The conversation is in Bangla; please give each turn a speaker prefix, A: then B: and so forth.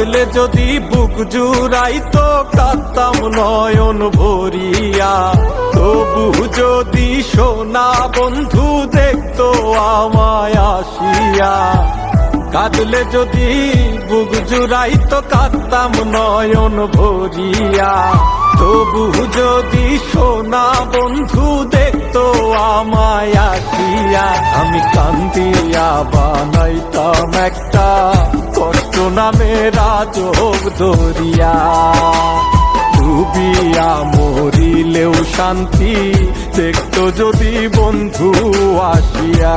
A: কাঁদলে যদি বুক জুড়াই তো কাঁদতাম নয়ন ভরিয়া। তবু যদি সোনা বন্ধু দেখতো আমায় আসিয়া। কাঁদলে যদি বুক জুড়াই তো কাঁদতাম নয়ন ভরিয়া। তবু যদি সোনা বন্ধু দেখতো আমায় আসিয়া। আমি কান্দিয়া বানাইতাম একটা নামে ধরিয়া ডুবিয়া মরিলেও শান্তি দেখতো যদি বন্ধু আসিয়া।